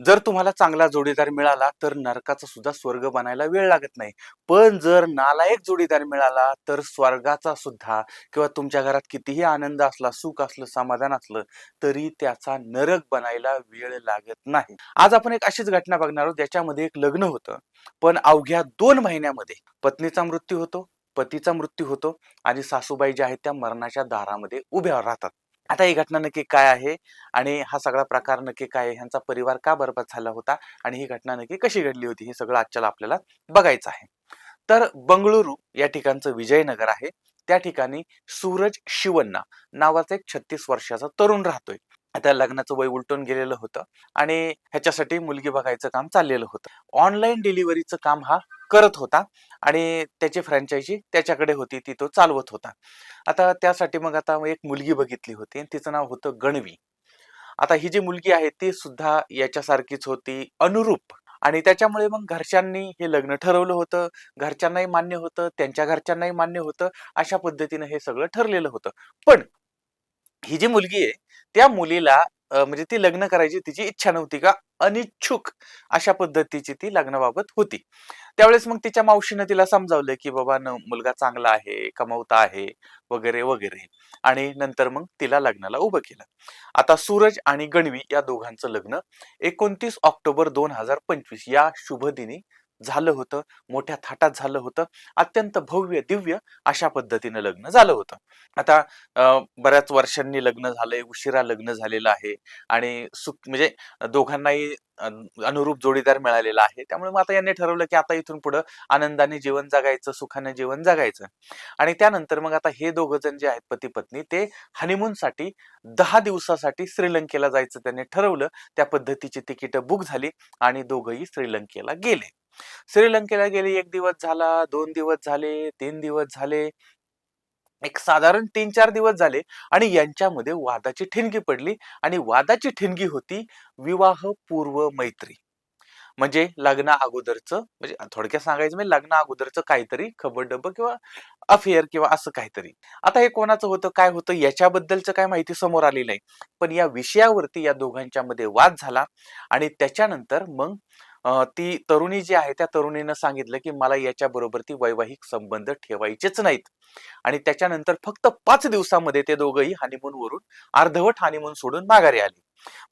जर तुम्हाला चांगला जोडीदार मिळाला तर नरकाचा सुद्धा स्वर्ग बनायला वेळ लागत नाही. पण जर नालायक जोडीदार मिळाला तर स्वर्गाचा सुद्धा किंवा तुमच्या घरात कितीही आनंद असला सुख असलं समाधान असलं तरी त्याचा नरक बनायला वेळ लागत नाही. आज आपण एक अशीच घटना बघणार आहोत ज्याच्यामध्ये एक लग्न होतं. पण अवघ्या दोन महिन्यामध्ये पत्नीचा मृत्यू होतो पतीचा मृत्यू होतो आणि सासूबाई ज्या आहेत त्या मरणाच्या दारामध्ये उभ्या राहतात. आता ही घटना नक्की काय आहे? आणि हा सगळा प्रकार नक्की काय आहे? ह्यांचा परिवार का बरबाद झाला होता? आणि ही घटना नक्की कशी घडली होती? हे सगळं आजच्याला आपल्याला बघायचं आहे. तर बंगळुरू या ठिकाणचं विजयनगर आहे. त्या ठिकाणी सूरज शिवन्ना नावाचा एक छत्तीस वर्षाचा तरुण राहतोय. आता लग्नाचं वय उलटून गेलेलं होतं आणि ह्याच्यासाठी मुलगी बघायचं काम चाललेलं होतं. ऑनलाईन डिलिव्हरीचं काम हा करत होता आणि त्याची फ्रँचायझी त्याच्याकडे होती ती तो चालवत होता. आता त्यासाठी मग आता एक मुलगी बघितली होती आणि तिचं नाव होतं गणवी. आता ही जी मुलगी आहे ती सुद्धा याच्यासारखीच होती अनुरूप. आणि त्याच्यामुळे मग घरच्यांनी हे लग्न ठरवलं होतं घरच्यांनाही मान्य होतं त्यांच्या घरच्यांनाही मान्य होतं अशा पद्धतीनं हे सगळं ठरलेलं होतं. पण ही जी मुलगी आहे त्या मुलीला म्हणजे ती लग्न करायची तिची इच्छा नव्हती का? अनिच्छुक अशा पद्धतीची ती लग्नाबाबत होती. त्यावेळेस मग तिच्या मावशीनं तिला समजावलं की बाबा न मुलगा चांगला आहे कमवता आहे वगैरे वगैरे. आणि नंतर मग तिला लग्नाला उभं केलं. आता सूरज आणि गणवी या दोघांचं लग्न एकोणतीस ऑक्टोबर दोन हजार पंचवीस या शुभ दिनी झालं होतं मोठ्या थाटात झालं होतं. अत्यंत भव्य दिव्य अशा पद्धतीनं लग्न झालं होतं. आता अं, बऱ्याच वर्षांनी लग्न झालंय उशिरा लग्न झालेलं आहे आणि सुख म्हणजे दोघांनाही अनुरूप जोडीदार मिळालेला आहे. त्यामुळे मग आता यांनी ठरवलं की आता इथून पुढं आनंदाने जीवन जगायचं सुखाने जीवन जगायचं. आणि त्यानंतर मग आता हे दोघ जण जे आहेत पती पत्नी ते हनीमून साठी दहा दिवसासाठी श्रीलंकेला जायचं त्यांनी ठरवलं. त्या पद्धतीची तिकीट बुक झाली आणि दोघंही श्रीलंकेला गेले. श्रीलंकेला गेले एक दिवस झाला दोन दिवस झाले तीन दिवस झाले. एक साधारण तीन चार दिवस झाले आणि यांच्यामध्ये वादाची ठिणगी पडली आणि वादाची ठिणगी होती विवाह पूर्व मैत्री. म्हणजे लग्ना अगोदरचं म्हणजे थोडक्यात सांगायचं म्हणजे लग्ना अगोदरचं काहीतरी खबरडब किंवा अफेअर किंवा असं काहीतरी. आता हे कोणाचं होतं काय होतं याच्याबद्दलचं काय माहिती समोर आली नाही. पण या विषयावरती या दोघांच्या मध्ये वाद झाला आणि त्याच्यानंतर मग ती तरुणी जी आहे त्या तरुणीनं सांगितलं की मला याच्याबरोबर ती वैवाहिक संबंध ठेवायचेच नाहीत. आणि त्याच्यानंतर फक्त पाच दिवसामध्ये ते दोघंही हनीमून वरून अर्धवट हानिमून सोडून माघारी आले.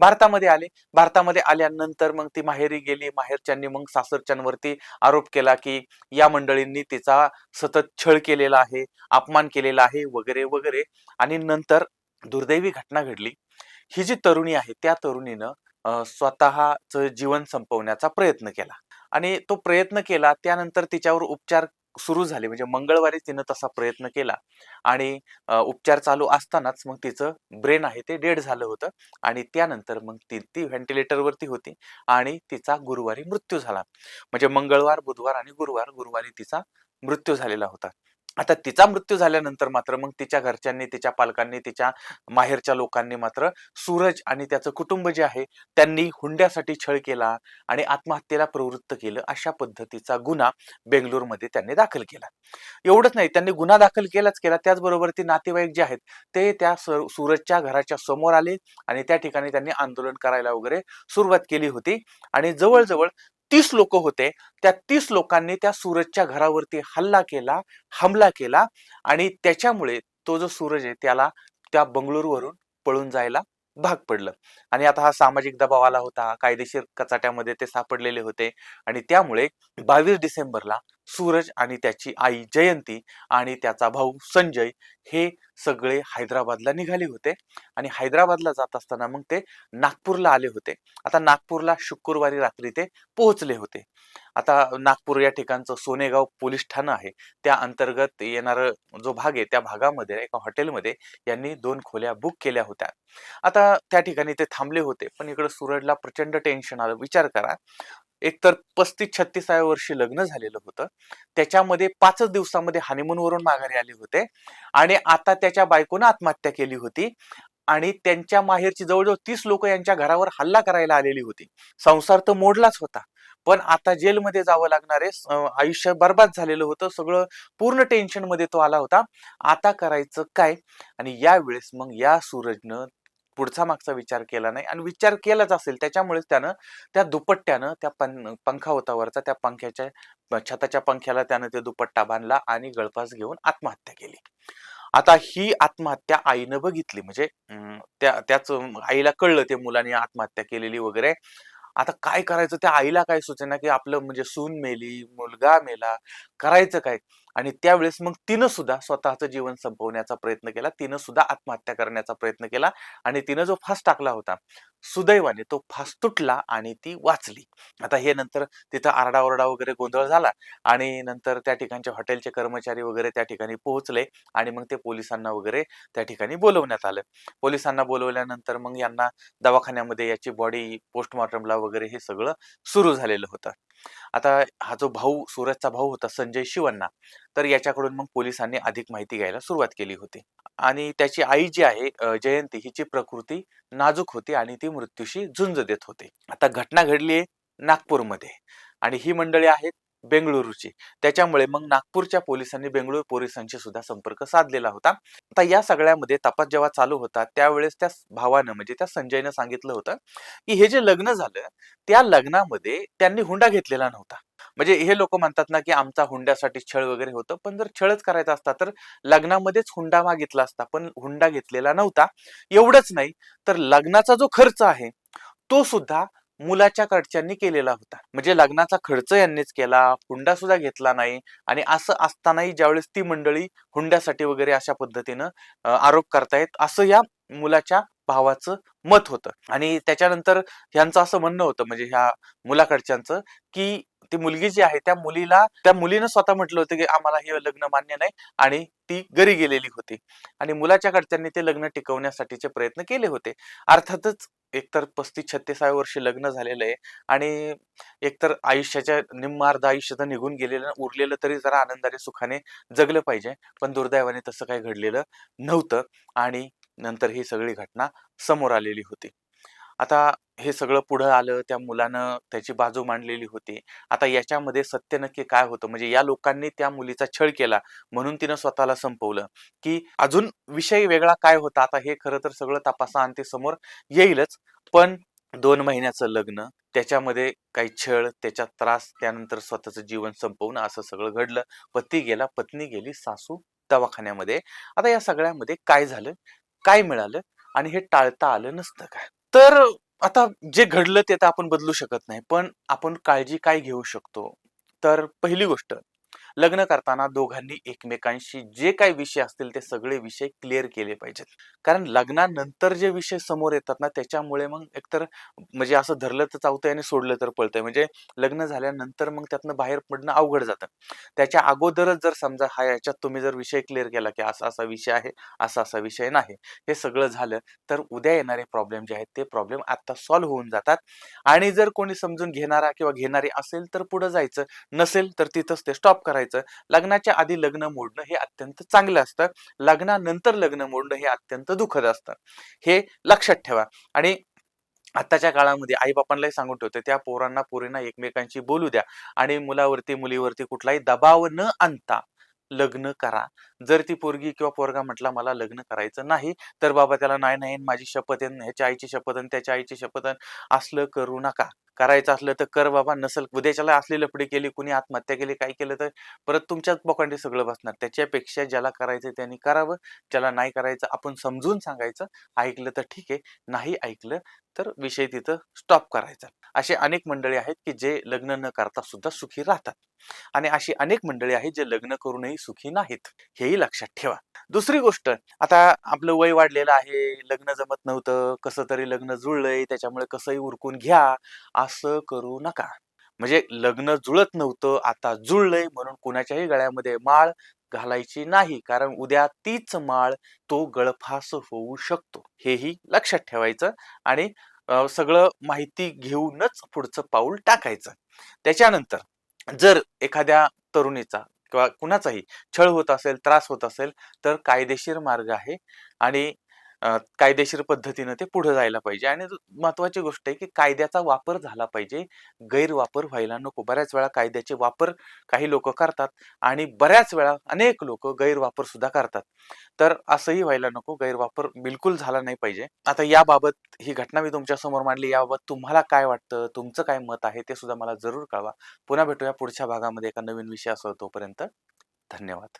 भारतामध्ये आले. भारतामध्ये आल्यानंतर मग ती माहेरी गेली. माहेरच्यांनी मग सासरच्यांवरती आरोप केला की या मंडळींनी तिचा सतत छळ केलेला आहे अपमान केलेला आहे वगैरे वगैरे. आणि नंतर दुर्दैवी घटना घडली. ही जी तरुणी आहे त्या तरुणीनं अं, स्वतःचं जीवन संपवण्याचा प्रयत्न केला. आणि तो प्रयत्न केला त्यानंतर तिच्यावर उपचार सुरू झाले. म्हणजे मंगळवारी तिनं तसा प्रयत्न केला. आणि उपचार चालू असतानाच मग तिचं ब्रेन आहे ते डेड झालं होतं. आणि त्यानंतर मग ती ती व्हेंटिलेटरवरती होती. आणि तिचा गुरुवारी मृत्यू झाला. म्हणजे मंगळवार बुधवार आणि गुरुवार गुरुवारी तिचा मृत्यू झालेला होता. आता तिचा मृत्यू झाल्यानंतर मात्र मग तिच्या घरच्यांनी तिच्या पालकांनी तिच्या माहेरच्या लोकांनी मात्र सूरज आणि त्याचं कुटुंब जे आहे त्यांनी हुंड्यासाठी छळ केला आणि आत्महत्येला प्रवृत्त केलं अशा पद्धतीचा गुन्हा बेंगलोरमध्ये त्यांनी दाखल केला. एवढंच नाही त्यांनी गुन्हा दाखल केलाच केला. त्याचबरोबर ती नातेवाईक जे आहेत ते त्या सूरजच्या घराच्या समोर आले आणि त्या ठिकाणी त्यांनी आंदोलन करायला वगैरे सुरुवात केली होती. आणि जवळजवळ तीस लोक होते. त्या तीस लोकांनी त्या सूरजच्या घरावरती हल्ला केला हमला केला आणि त्याच्यामुळे तो जो सूरज आहे त्याला त्या बंगळुरूवरून पळून जायला भाग पडलं. आणि आता हा सामाजिक दबाव आला होता कायदेशीर कचाट्यामध्ये ते सापडलेले होते आणि त्यामुळे बावीस डिसेंबरला सूरज आणि त्याची आई जयंती आणि त्याचा भाऊ संजय हे सगळे हैदराबादला निघाले होते आणि हैदराबादला जात असताना मग ते नागपूरला आले होते. आता नागपूरला शुक्रवारी रात्री ते पोहोचले होते. आता नागपूर या ठिकाणचं सोनेगाव पोलीस ठाणं आहे. त्या अंतर्गत येणार जो भाग आहे त्या भागामध्ये एका हॉटेलमध्ये यांनी दोन खोल्या बुक केल्या होत्या. आता त्या ठिकाणी ते थांबले होते पण इकडे सुरडला प्रचंड टेन्शन आलं. विचार करा एकतर पस्तीस छत्तीसाव्या वर्षी लग्न झालेलं होतं. त्याच्यामध्ये पाचच दिवसामध्ये हनीमून वरून माघारी आले होते आणि आता त्याच्या बायकोनं आत्महत्या केली होती आणि त्यांच्या माहेरची जवळजवळ तीस लोक यांच्या घरावर हल्ला करायला आलेली होती. संसार तर मोडलाच होता. पण आता जेलमध्ये जावं लागणारे आहे. आयुष्य बर्बाद झालेलं होतं. सगळं पूर्ण टेन्शनमध्ये तो आला होता. आता करायचं काय? आणि यावेळेस मग या सूरजनं पुढचा मागचा विचार केला नाही. आणि विचार केलाच असेल. त्याच्यामुळेच त्यानं त्या दुपट्ट्यानं त्या पं पंखा होता वरचा. त्या पंख्याच्या छताच्या पंख्याला त्यानं ते दुपट्टा बांधला आणि गळफास घेऊन आत्महत्या केली. आता ही आत्महत्या आईनं बघितली. म्हणजे त्या त्याच आईला कळलं ते मुलाने आत्महत्या केलेली वगैरे. आता काय करायचं? त्या आईला काय सुचेना की आपलं म्हणजे सून मेली मुलगा मेला करायचं काय? आणि त्यावेळेस मग तिनं सुद्धा स्वतःचं जीवन संपवण्याचा प्रयत्न केला. तिनं सुद्धा आत्महत्या करण्याचा प्रयत्न केला आणि तिनं जो फास टाकला होता सुदैवाने तो फास तुटला आणि ती वाचली. आता हे नंतर तिथं आरडाओरडा वगैरे गोंधळ झाला आणि नंतर त्या ठिकाणचे हॉटेलचे कर्मचारी वगैरे त्या ठिकाणी पोहोचले आणि मग ते पोलिसांना वगैरे त्या ठिकाणी बोलवण्यात आलं. पोलिसांना बोलवल्यानंतर मग यांना दवाखान्यामध्ये याची बॉडी पोस्टमॉर्टमला वगैरे हे सगळं सुरू झालेलं होतं. आता हा जो भाऊ सूरजचा भाऊ होता संजय शिवण्णा तर याच्याकडून मग पोलिसांनी अधिक माहिती घ्यायला सुरुवात केली होती. आणि त्याची आई जी आहे जयंती हिची प्रकृती नाजूक होती आणि ती मृत्यूशी झुंज देत होती. आता घटना घडली आहे नागपूरमध्ये. आणि ही मंडळी आहेत बेंगळुरूची. त्याच्यामुळे मग नागपूरच्या पोलिसांनी बेंगळूर पोलिसांशी सुद्धा संपर्क साधलेला होता. आता या सगळ्यामध्ये तपास जेव्हा चालू होता त्यावेळेस त्या भावानं म्हणजे त्या संजयनं सांगितलं होतं की हे जे लग्न झालं त्या लग्नामध्ये त्यांनी हुंडा घेतलेला नव्हता. म्हणजे हे लोक म्हणतात ना की आमचा हुंड्यासाठी छळ वगैरे होतं पण जर छळच करायचा असता तर लग्नामध्येच हुंडा मागितला असता पण हुंडा घेतलेला नव्हता. एवढंच नाही तर लग्नाचा जो खर्च आहे तो सुद्धा मुलाच्या कडच्यांनी केलेला होता. म्हणजे लग्नाचा खर्च यांनीच केला हुंडा सुद्धा घेतला नाही आणि असं असतानाही ज्यावेळेस ती मंडळी हुंड्यासाठी वगैरे अशा पद्धतीनं आरोप करतायत असं या मुलाच्या भावाचं मत होतं. आणि त्याच्यानंतर ह्यांचं असं म्हणणं होतं म्हणजे ह्या मुलाकडच्यांचं की ती मुलगी जी आहे त्या मुलीला त्या मुलीनं स्वतः म्हटलं होतं की आम्हाला हे लग्न मान्य नाही आणि ती घरी गेलेली होती. आणि मुलाच्या कडच्यांनी ते लग्न टिकवण्यासाठीचे प्रयत्न केले होते. अर्थातच एकतर पस्तीस छत्तीसाव्या वर्षी लग्न झालेलं आहे आणि एकतर आयुष्याच्या निम्म अर्ध आयुष्य तर निघून गेलेलं उरलेलं तरी जरा आनंदाने सुखाने जगलं पाहिजे. पण दुर्दैवाने तसं काही घडलेलं नव्हतं आणि नंतर ही सगळी घटना समोर आलेली होती. आता हे सगळं पुढं आलं त्या मुलानं त्याची बाजू मांडलेली होती. आता याच्यामध्ये सत्य नक्की काय होतं? म्हणजे या लोकांनी त्या मुलीचा छळ केला म्हणून तिनं स्वतःला संपवलं. की अजून विषय वेगळा काय होता? आता हे खरं तर सगळं तपासा आणि ते समोर येईलच. पण दोन महिन्याचं लग्न त्याच्यामध्ये काही छळ त्याच्यात त्रास त्यानंतर स्वतःचं जीवन संपवणं असं सगळं घडलं. पती गेला पत्नी गेली सासू दवाखान्यामध्ये. आता या सगळ्यामध्ये काय झालं? काय मिळालं? आणि हे टाळता आलं नसतं का? तर आता जे घडलं ते तर आपण बदलू शकत नाही. पण आपण काळजी काय घेऊ शकतो? तर पहिली गोष्ट लग्न करताना दोघांनी एकमेकांशी जे काही विषय असतील ते सगळे विषय क्लिअर केले पाहिजेत. कारण लग्नानंतर जे विषय समोर येतात ना त्याच्यामुळे मग एकतर म्हणजे असं धरलं तर चावतंय आणि सोडलं तर पळतंय. म्हणजे लग्न झाल्यानंतर मग त्यातनं बाहेर पडणं अवघड जातं. त्याच्या अगोदरच जर समजा हा याच्यात तुम्ही जर विषय क्लिअर केला की असा असा विषय आहे असा असा विषय नाही हे सगळं झालं तर उद्या येणारे प्रॉब्लेम जे आहेत ते प्रॉब्लेम आता सॉल्व्ह होऊन जातात. आणि जर कोणी समजून घेणारा किंवा घेणारी असेल तर पुढे जायचं नसेल तर तिथंच ते स्टॉप करायचं. लग्नाच्या आधी लग्न मोडणं हे अत्यंत चांगलं असतं. लग्नानंतर लग्न मोडणं हे अत्यंत दुःखद असतं. हे लक्षात ठेवा. आणि आत्ताच्या काळामध्ये आई बापांनाही सांगून ठेवते त्या पोरांना पोरींना एकमेकांशी बोलू द्या. आणि मुलावरती मुलीवरती कुठलाही दबाव न आणता लग्न करा. जर ती पोरगी किंवा पोरगा म्हटला मला लग्न करायचं नाही तर बाबा त्याला नाही नाही माझी शपथ आहे ह्याच्या आईची शपथ त्याच्या आईची शपथ असलं करू नका. करायचं असलं तर कर बाबा नसल उद्याच्याला असली लपडी केली कुणी आत्महत्या केली काय केलं तर परत तुमच्याच बोकांडी सगळं बसणार. त्याच्यापेक्षा ज्याला करायचं त्यांनी करावं ज्याला नाही करायचं आपण समजून सांगायचं ऐकलं तर ठीक आहे नाही ऐकलं तर विषय तिथं स्टॉप करायचा. असे अनेक मंडळी आहेत की जे लग्न न करता सुद्धा सुखी राहतात. आणि अशी अनेक मंडळी आहेत जे लग्न करूनही सुखी नाहीत. हेही लक्षात ठेवा. दुसरी गोष्ट आता आपलं वय वाढलेलं आहे लग्न जमत नव्हतं कसं तरी लग्न जुळलंय त्याच्यामुळे कसंही उरकून घ्या असं करू नका. म्हणजे लग्न जुळत नव्हतं आता जुळलंय म्हणून कुणाच्याही गळ्यामध्ये माळ घालायची नाही कारण उद्या तीच माळ तो गळफास होऊ शकतो. हेही लक्षात ठेवायचं आणि सगळं माहिती घेऊनच पुढचं पाऊल टाकायचं. त्याच्यानंतर जर एखाद्या तरुणीचा किंवा कुणाचाही छळ होत असेल त्रास होत असेल तर कायदेशीर मार्ग आहे आणि अ, कायदेशीर पद्धतीनं ते पुढे जायला पाहिजे. आणि महत्वाची गोष्ट आहे की कायद्याचा वापर झाला पाहिजे. गैरवापर व्हायला नको. बऱ्याच वेळा कायद्याचे वापर काही लोक करतात आणि बऱ्याच वेळा अनेक लोक गैरवापर सुद्धा करतात. तर असंही व्हायला नको. गैरवापर बिलकुल झाला नाही पाहिजे. आता याबाबत ही घटना मी तुमच्यासमोर मांडली. याबाबत तुम्हाला काय वाटतं? तुमचं काय मत आहे? ते सुद्धा मला जरूर कळवा. पुन्हा भेटूया पुढच्या भागामध्ये एका नवीन विषयासह तोपर्यंत. धन्यवाद.